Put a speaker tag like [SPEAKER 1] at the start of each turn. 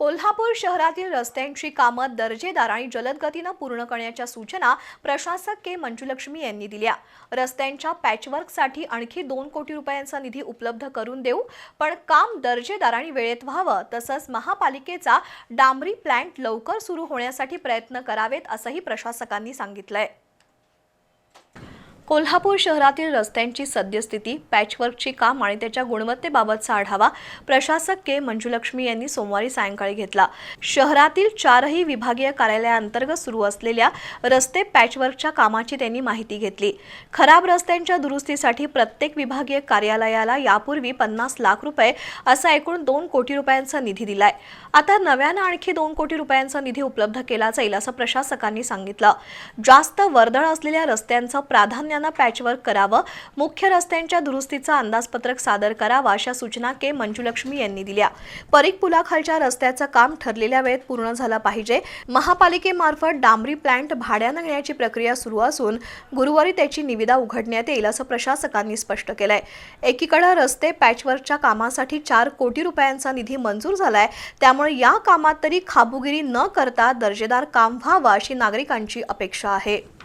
[SPEAKER 1] कोल्हापूर शहरातील रस्त्यांची कामं दर्जेदार आणि जलद गतीनं पूर्ण करण्याच्या सूचना प्रशासक के. मंजुलक्ष्मी यांनी दिल्या. रस्त्यांच्या पॅचवर्कसाठी आणखी दोन कोटी रुपयांचा निधी उपलब्ध करून देऊ पण काम दर्जेदार आणि वेळेत व्हावं तसंच महापालिकेचा डांबरी प्लॅन्ट लवकर सुरू होण्यासाठी प्रयत्न करावेत असंही प्रशासकांनी सांगितलंय. कोल्हापूर शहरातील रस्त्यांची सद्यस्थिती पॅचवर्कची काम आणि त्याच्या गुणवत्तेबाबतचा आढावा प्रशासक के. मंजुलक्ष्मी यांनी सोमवारी सायंकाळी घेतला. शहरातील चारही विभागीय कार्यालयांतर्गत सुरू असलेल्या रस्ते पॅचवर्कच्या कामाची त्यांनी माहिती घेतली. खराब रस्त्यांच्या दुरुस्तीसाठी प्रत्येक विभागीय कार्यालयाला यापूर्वी पन्नास लाख रुपये असा एकूण दोन कोटी रुपयांचा निधी दिलाय. आता नव्यानं आणखी दोन कोटी रुपयांचा निधी उपलब्ध केला जाईल असं प्रशासकांनी सांगितलं. जास्त वर्दळ असलेल्या रस्त्यांचं प्राधान्य प्राधान्यानं पॅचवर्क करावं मुख्य रस्त्यांच्या दुरुस्तीचा अंदाजपत्रक सादर करावा अशा सूचना के मंजुलक्ष्मी यांनी दिल्या. परीख पुलाखालच्या रस्त्याचं काम ठरलेल्या वेळेत पूर्ण झालं पाहिजे. महापालिकेमार्फत डांबरी प्लॅन्ट भाड्यानं घेण्याची प्रक्रिया सुरू असून गुरुवारी त्याची निविदा उघडण्यात येईल असं प्रशासकांनी स्पष्ट केलंय. एकीकडे रस्ते पॅचवर्कच्या कामासाठी चार कोटी रुपयांचा निधी मंजूर झालाय. त्यामुळे या कामात तरी खाबुगिरी न करता दर्जेदार काम व्हावं अशी नागरिकांची अपेक्षा आहे.